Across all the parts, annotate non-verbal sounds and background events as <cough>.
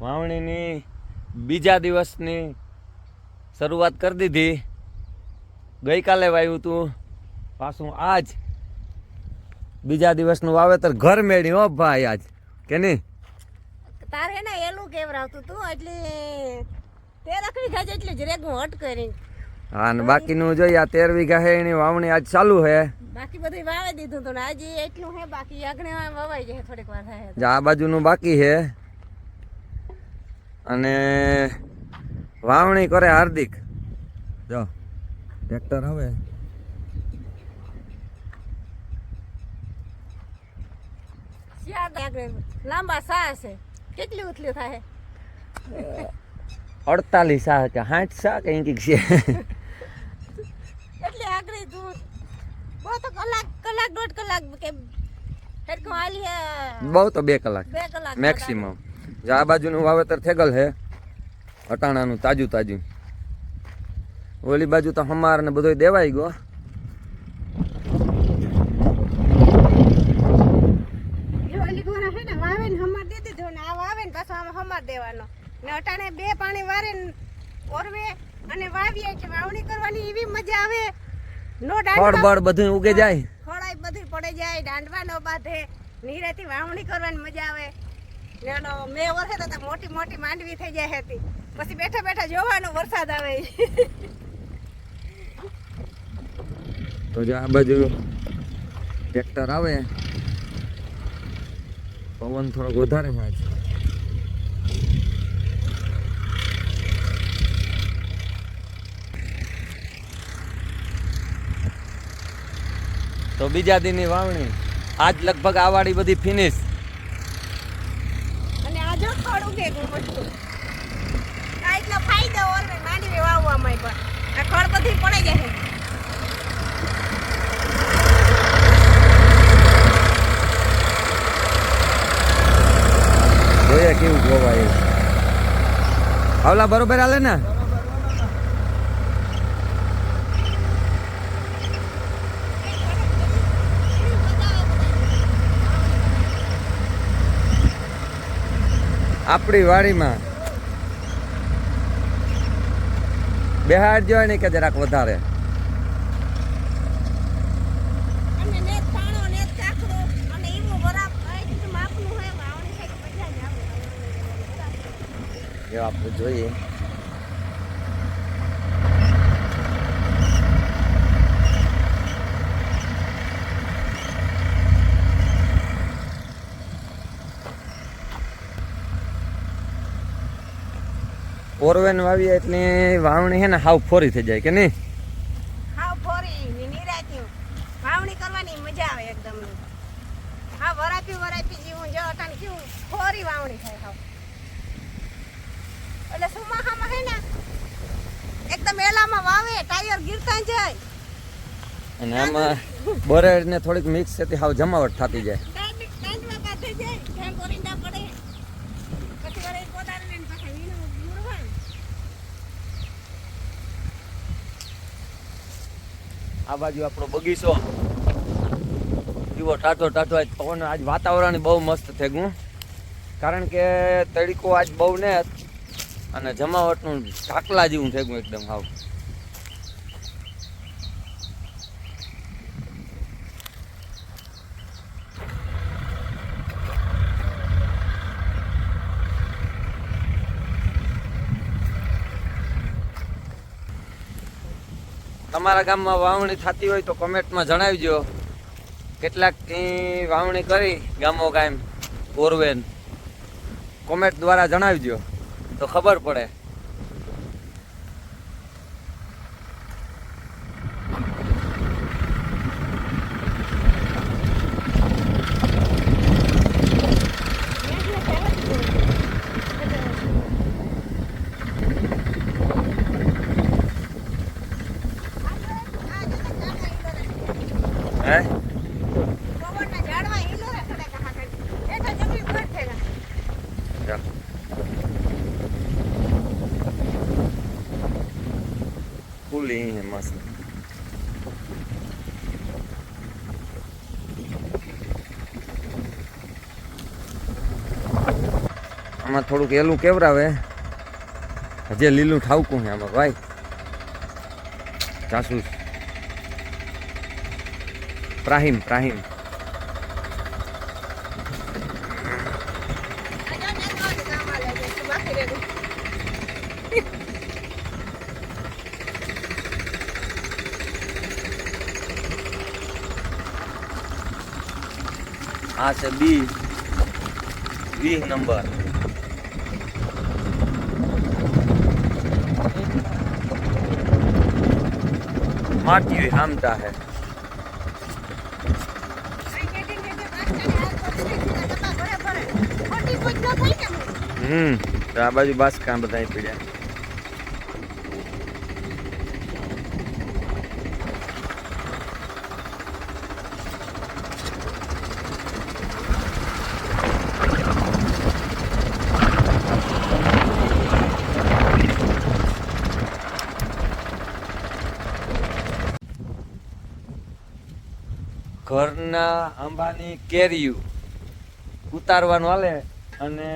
વાવણીની બીજા દિવસની શરૂઆત કરી દીધી. ગઈકાલે વાવ્યું હતું પાછું આજ બીજા દિવસનું વાવેતર ઘર મેળી હો ભાઈ આજ. કે નહીં? તારે ને એલું કેવરાવતું તું? એટલે તે રખડી ખાજે એટલે જ રેગું હટ કરી હા ને બાકીનું જોઈએ આ તેર વીઘા હે એની વાવણી આજ ચાલુ છે બાકી બધું વાવે દીધું તું ને આજે એટલું હે બાકી આગળ વવાઈ જાય થોડીક વાર થાય આ બાજુનું બાકી છે અને વાવણી કરે હાર્દિક. જો ટ્રેક્ટર આગળ લાંબા સા છે. કેટલી ઉથલી થાય? અડતાલીસ સા કે સાઠ સા કે કંઈક છે. એટલે આગળ દૂર બહુ તો કલાક કલાક દોઢ કલાક કે હેડકો હાલી હે બહુ તો બે કલાક. બે કલાક મેક્સિમમ જો આ બાજુનું વાવેતર થેગલ છે અટાણાનું તાજું તાજું. ઓલી બાજુ તો હમાર ને બધો દેવાઈ ગયો. હે દેવાનો. ને અટાણે બે પાણી વારે ને ઓરવે અને વાવીએ કે વાવણી કરવાની એવી મજા આવે. નો ફળ બળ બધું ઉગે જાય. ખોળાઈ બધી પડે જાય દાંડવા નો બાંધે. નીરેથી વાવણી કરવાની મજા આવે. ને મે મેં વરસે તો મોટી મોટી માંડવી થઈ જાય હતી. પછી બેઠા બેઠા જોવાનો વરસાદ આવે. તો જો આ બાજુ ટ્રેક્ટર આવે. પવન થોડોક વધારે છે. તો બીજા દિનની વાવણી. આજ લગભગ આ વાળી બધી ફિનિશ અને આ આ એટલો ફાયદો વાવવામાં પણ આ બધી પડી જાય જોઈએ કેવું જોવાય. આવલા બરોબર હાલે ને? આપણી વાડીમાં બિહાર જોઈ ને કે જરાક વધારે. અને નેત પાણો નેત કાકરો અને એવું બરાબર એટલું માપનું હોય વાવણી થાય કે મજા જ આવે જો આપણે જોઈએ ઓરવેન વાવીએ એટલે વાવણી છે ને હાવ ફોરી થઈ જાય કે નહીં? હાવ ફોરી ને નિરાતી વાવણી કરવાની મજા આવે એકદમ. હા વરાપી વરાપી જીવું જો અટાણ કેવું ફોરી વાવણી થાય હાવ. એટલે સુમાહામાં હે ને એકદમ એલામાં વાવે ટાયર ગીરતા જાય. અને આમાં બરેડ ને થોડીક મિક્સ થતી હાવ જમાવટ થતી જાય દાંડ દાંડવા કાઢે જાય ધ્યાન કોરિંદા પડે પછી વળી કોદાળ લઈને પાછા વીણું મૂરવાનું આ બાજુ આપણો બગીચો. એવો ટાટો ટાટો આજ પવન, આજ વાતાવરણ બહુ મસ્ત થઈ ગયું કારણ કે તડકો આજ બહુ ને અને જમાવટનું ઢાકલા જેવું થઈ ગયું એકદમ, હાવ. તમારા ગામમાં વાવણી થતી હોય તો કોમેન્ટમાં જણાવજો. કેટલાકની વાવણી કરી ગામો ગામ ઓરવેન કોમેન્ટ દ્વારા જણાવજો. તો ખબર પડે હે પવનના ઝાડવા હિલોરે સડે કહા કરી. હેઠા જમીન બંધ થઈ ગઈ. જા. ફૂલી હે મસ્ત. આમાં થોડુંક એલું કેવરાવે. હજી લીલું ઠાવકું છે આમાં ભાઈ. જાસૂસ પ્રાહિમ પ્રાહિમ આ છે બી વીસ નંબર માટી આમતા હે હમ તો આ બાજુ બાસકા બધા પડ્યા. ઘરના આંબાની કેરીયું ઉતારવાનું હાલે અને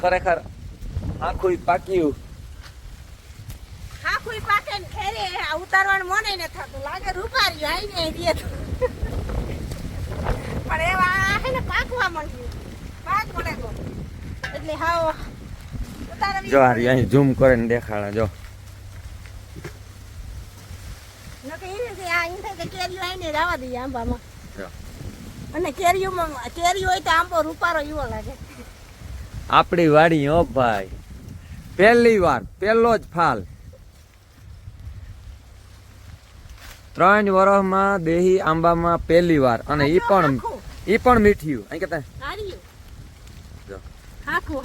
ખરેખર આખું પાક્યું. આખું પાકે ને ખેરે ઉતારવાનું મને ન થતું. લાગે રૂપારી આઈને દે પણ એવા હે ને પાકવા માંડ્યું. પાક એટલે હાવ જો અહીં ઝૂમ દેખાડે જો. કેરીઓ અને કેરીઓમાં કેરીઓ હોય તો આંબો રૂપારો એવો લાગે. આપણી વાડી હો ભાઈ. પહેલી વાર પહેલો જ ફાલ. ત્રણ વર્ષમાં દેહી આંબામાં પહેલી વાર અને એ પણ એ પણ મીઠિયું અહીં કેતા જો. હાખું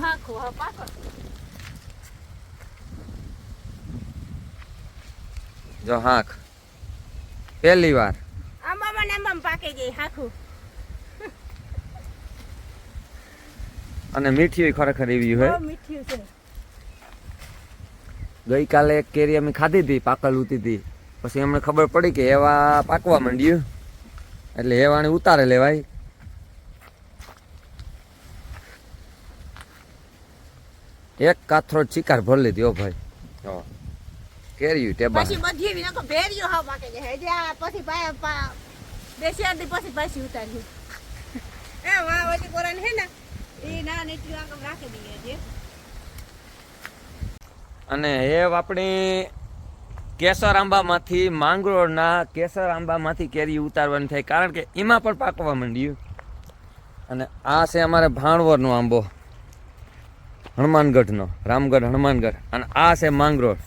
પહેલી વાર. આંબામાં આંબામાં પાકે ગઈ હાખું. અને મીઠી ખરેખર એવી હોય. છે. ગઈકાલે એક કેરી અમે ખાધી હતી પાકલ ઉતી હતી. પછી અમને ખબર પડી કે એવા પાકવા માંડ્યું. એટલે એવાને ઉતારે લેવાય. એક કાથરો ચિકાર ભરી લીધી ઓ ભાઈ. કેરી કેરીયું ટેબા પછી બધી એવી નકર ભેરીઓ હાવ પાકે જાય હજી આ પછી પા આંટી પછી પાછી ઉતારી એ વાહ ઓલી કોરાની હે ને અને એ આપણી કેસર આંબામાંથી માંગરોળના કેસર આંબામાંથી કેરી ઉતારવાની થાય. કારણ કે એમાં પણ પાકવા માંડ્યું. અને આ છે અમારે ભાણવરનો આંબો. હનુમાનગઢનો. રામગઢ હનુમાનગઢ. અને આ છે માંગરોળ.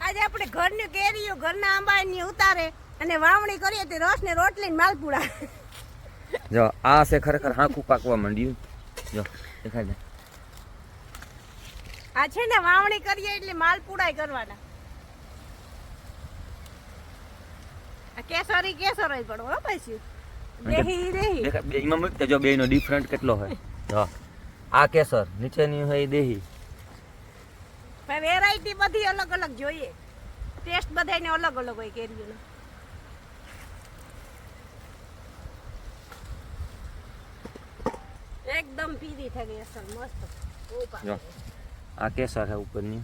આજે આપણે ઘરની કેરીઓ ઘરના આંબાની ઉતારે અને વાવણી કરીએ તે રસ ને રોટલી માલપુડા. જો આ છે ખરેખર હાંકું પાકવા માંડ્યું. જો દેખાય છે. આ છે ને વાવણી કરીએ એટલે માલપુડા કરવાના. આ કેસરી કેસર હોય પડો હો પછી. દેહી. દેહી દેખાય બે એમાં બેનો ડિફરન્ટ કેટલો હોય. જો આ કેસર નીચેની હોય દેહી. વેરાયટી બધી અલગ અલગ જોઈએ. ટેસ્ટ બધાને અલગ અલગ હોય કેરીઓનો. એકદમ પીરી થઈ ગઈ અસલ, મસ્ત. આ કેસર છે ઉપરની.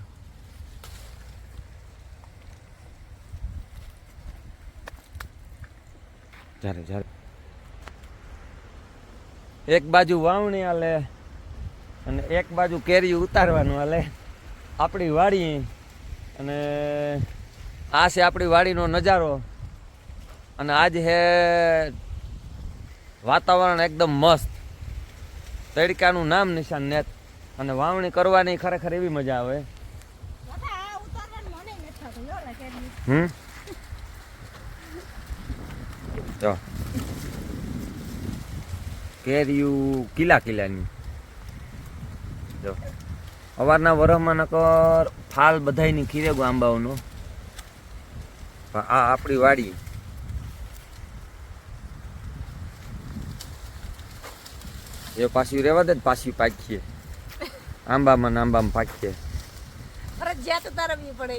જ્યારે જ્યારે. એક બાજુ વાવણી હાલે અને એક બાજુ કેરી ઉતારવાનું હાલે. આપણી વાડી અને આ છે આપણી વાડીનો નજારો. અને આજ હે વાતાવરણ એકદમ મસ્ત. તડકાનું નામ નિશાન નેત અને વાવણી કરવાની ખરેખર એવી મજા આવે. હમ? જો. કેરીયું કિલા કિલાની. જો. અવારના વરસમાં નકર ફાલ બધાયની ખીરેગો આંબાઓનો. આ આપણી વાડી. એ પાછી રહેવા દે ને પાછી પાકીએ. આંબામાં ને આંબામાં પાકીએ. ફરજિયાત ઉતારવી પડે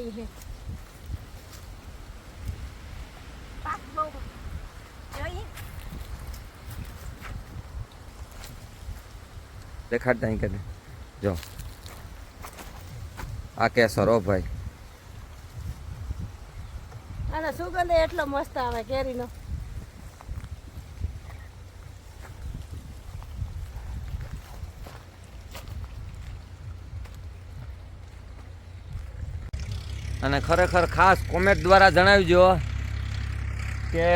દેખાડતા અહીં કરે જો. આ કેસર ઓ ભાઈ. અને સુગંધ એટલો મસ્ત આવે કેરીનો. અને ખરેખર ખાસ કોમેન્ટ દ્વારા જણાવજો કે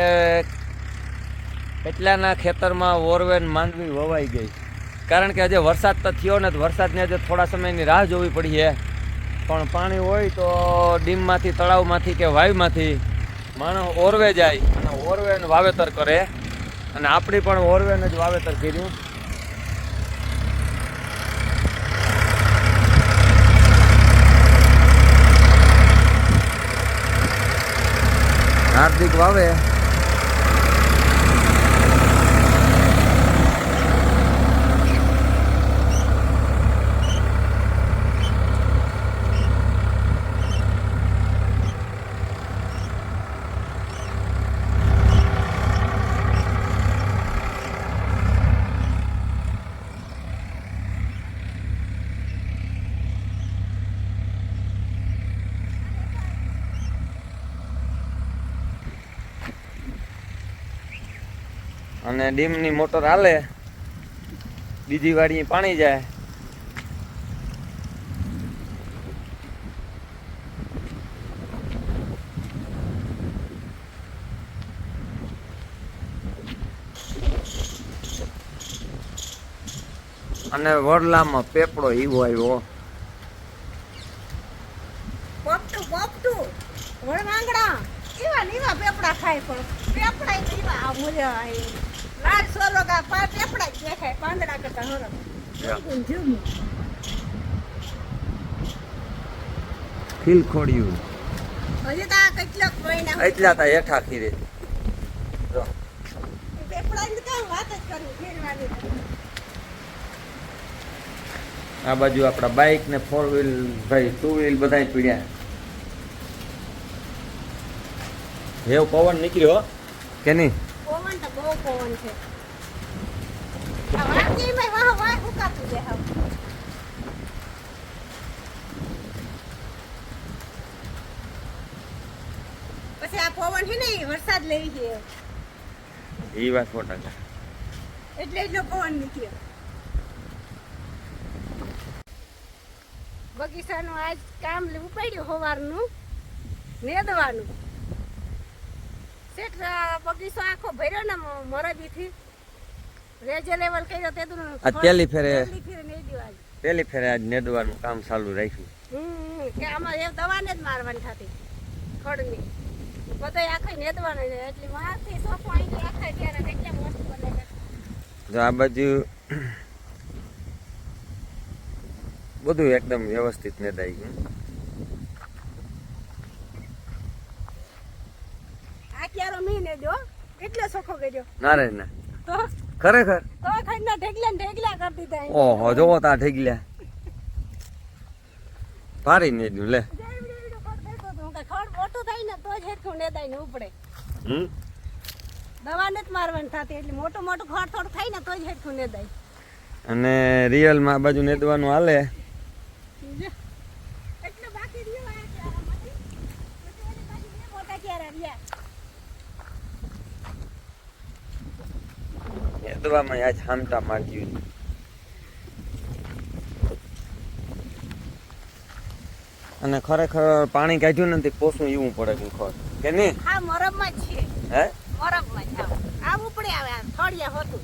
એટલાના ખેતરમાં ઓરવેન માંડવી વવાઈ ગઈ. કારણ કે હજે વરસાદ તો થયો ને, તો વરસાદને હજે થોડા સમયની રાહ જોવી પડી છે. પણ પાણી હોય તો ડીમમાંથી, તળાવમાંથી કે વાયુમાંથી માણસ ઓરવે જાય અને ઓરવેન વાવેતર કરે. અને આપણી પણ ઓરવેન જ વાવેતર કર્યું. હાર્દિક વાવે. અને ડીમની મોટર હાલે. બીજી વાડી પાણી જાય. અને વડલામાં પેપડો ઈવો આવ્યો. પોપટું પોપટું વણવાંગડા એવા નીવા પેપડા ખાય પણ. પેપડા ય મજા આવે જ દેખાય પાંદડા કરતા ખીલ ખોડ્યું. હજી તો આ મહિના એટલા તા હેઠા ખીરે. આ બાજુ આપણા બાઇક ને ફોર વ્હીલ ભાઈ ટુ વ્હીલ બધા પીડ્યા. હેવ પવન નીકળ્યો કે નહીં પવન તો બહુ પવન છે આ વાંચીમાં વાહ વાહ હુકાતું છે હાવ. પછી આ પવન છે ને વરસાદ લઈ ગયો. એ વાત સો ટકા એટલે એટલો પવન નીકળ્યો બગીચાનું આજ કામ ઉપાડ્યું સવારનું નેદવાનું. શેઠ બગીચો આખો ભર્યો ને મોરબીથી રેજે લેવલ કર્યો તે આ પહેલી ફેરે- પહેલી ફેરે આજ. પેલી ફેરે આજ નેદવાનું કામ ચાલુ રાખ્યું. કે આમાં એ દવાને જ મારવાની થતી ખડની. બધા આખા નેદવાનું છે એટલે મારથી સોફો અહીં ત્યારે કેટલા મસ્ત બને જો આ બાજુ બધું એકદમ વ્યવસ્થિત નેદાઈ ગયું. આ ક્યારો મીને દો કેટલો સોખો કર્યો? ના રે ના તો ખરેખર? ઓહો જોવો તા ઠેકલ્યા પારી નેદ્યું લે. જેવડું એવડું ખડ બાજુ તો હું કે ખડ નેદવામાં આજ હામટા માર્યું અને ખરેખર પાણી કાઢ્યું નથી પોસું એવું પડે કે ખોર કે નહીં? હા મોરબમાં જ છે હે? મોરબમાં જ આવ ઉપડે આવે થોડિયા હોતું.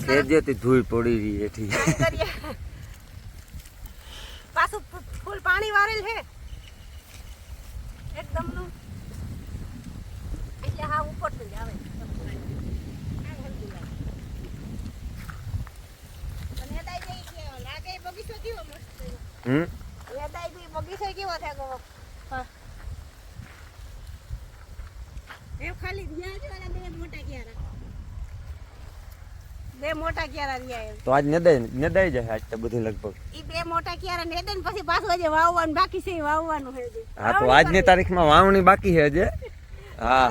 ખેજે તે ધૂળ પડી રહી એથી પાછું ફૂલ પાણી વારેલ છે એકદમનું એટલે હા ઉપરથી જ આવે અને એદાય બી કેવો લાગે એ બગીચો કેવો મસ્ત થયો. હમ? બગીચો કેવો થયો. એમ ખાલી મોટા ક્યારા. બે મોટા ક્યારા રહ્યા તો આજ નેદાઈ જાય આજ તો બધું લગભગ. ઈ બે મોટા ક્યારા ને પછી પાછું હજી વાવવાનું બાકી છે વાવવાનું છે હા તો આજની તારીખમાં વાવણી બાકી છે હજે. હા.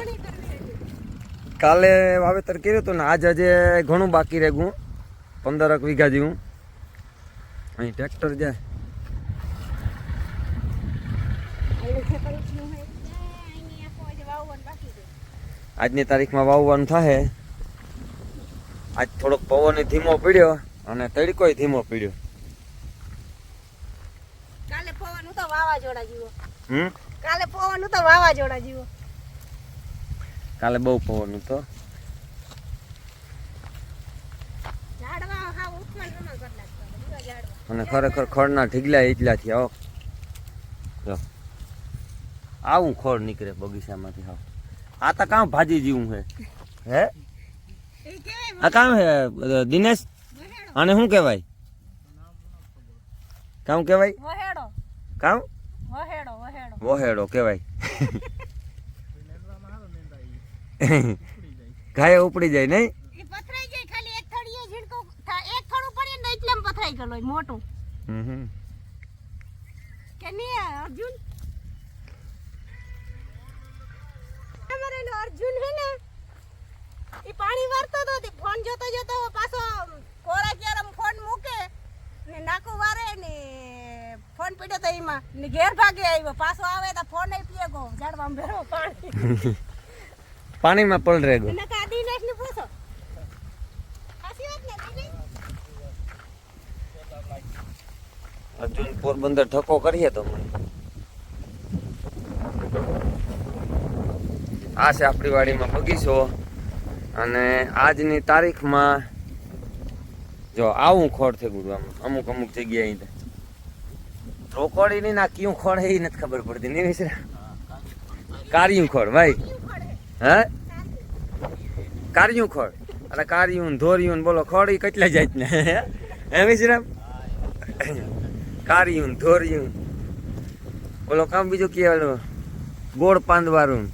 કાલે વાવેતર કર્યું હતું ને આજ હજે ઘણું બાકી રહે ગું પંદરક વીઘા જેવું. અહીં ટ્રેક્ટર જાય એટલે ખેતર ઉછળું હોય એટલે અહીંની આખો આજે વાવવાનું બાકી છે આજની તારીખમાં વાવવાનું થાય આજ થોડોક પવન ધીમો પડ્યો અને તડકો ધીમો પડ્યો. કાલે પવન તો વાવાઝોડા જીવો. હમ? કાલે પવન તો વાવાઝોડા જીવો. કાલે બહુ પવન ઝાડવા અને ખરેખર ખડના ઢીગલા એટલા થયા જો. આવું ખોળ નીકળે બગીચામાંથી હાવ. આ તો કામ ભાજી જેવું છે. હે? આ કામ હે દિનેશ? આને શું કહેવાય? કામ કહેવાય? કામ? વહેડો કહેવાય. ઘાય ઉપડી જાય નહીં? મોટું. પથરાઈ નહીં ખાલી અમારે એનો અર્જુન હે ને એ પાણી વારતો તો તે ફોન જોતો જોતો પાછો કોરા ક્યારે ફોન મૂકે ને નાકો વારે ને ફોન પીડ્યો તો એમાં. ને ઘેર ભાગે આવ્યો. પાછો આવે તો ફોન નહીં પીએ ગો ઝાડવામાં ભેરો પાણી. <laughs> પાણીમાં પલ રેગો અને કા દિનેશ ને પૂછો. સાચી વાત ને દિનેશ? અર્જુન પોરબંદર ઠકો કરીએ તો. મને આ છે આપણી વાડીમાં બગીચો. અને આજની તારીખમાં જો આવું ખોળ થઈ ગયું આમ, અમુક અમુક જગ્યાએ અહીં રોકડી નહીં ના કયું ખોળ એ નથી ખબર પડતી, નહીં વિસરા કારિયું ખોળ ભાઈ. હે? કારિયું ખોળ અરે કારિયું ધોર્યું બોલો ખોળ એ કેટલા જાય ને હે? વિસરામ કારિયું ધોર્યું બોલો, કામ બીજું કહેવાનું ગોળ પાંદવારું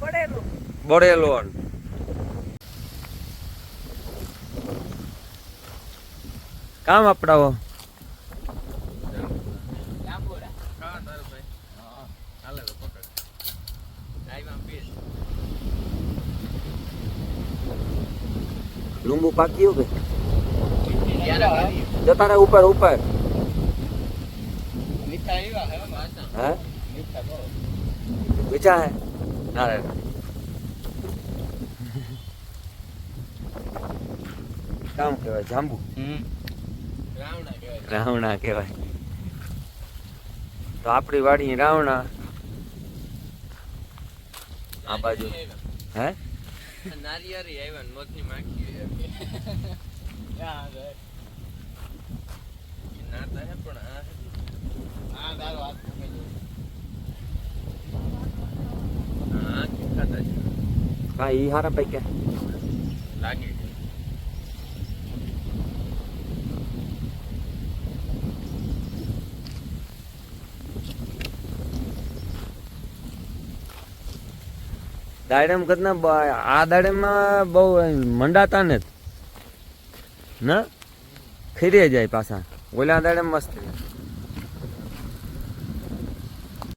પડેલું. બળેલો ને. કામ આપડાવો લીંબુ પાક્યું કે? જતા રહે ઉપર ઉપર. હે મીઠા હે ના રે કામ કહેવાય જાંબુ. રાવણા કહેવાય. તો આપણી વાડી રાવણા. આ બાજુ. હે? નારિયેળી આવ્યા મગની માખી <laughs> નાતા હે પણ આ હા ખાતા છે હા એ હારા પૈકી લાગે દાડમ કરતા આ દાડમમાં બહુ મંડાતા ને ના? ખીરે જાય પાછા. ઓલા દાડમ મસ્ત.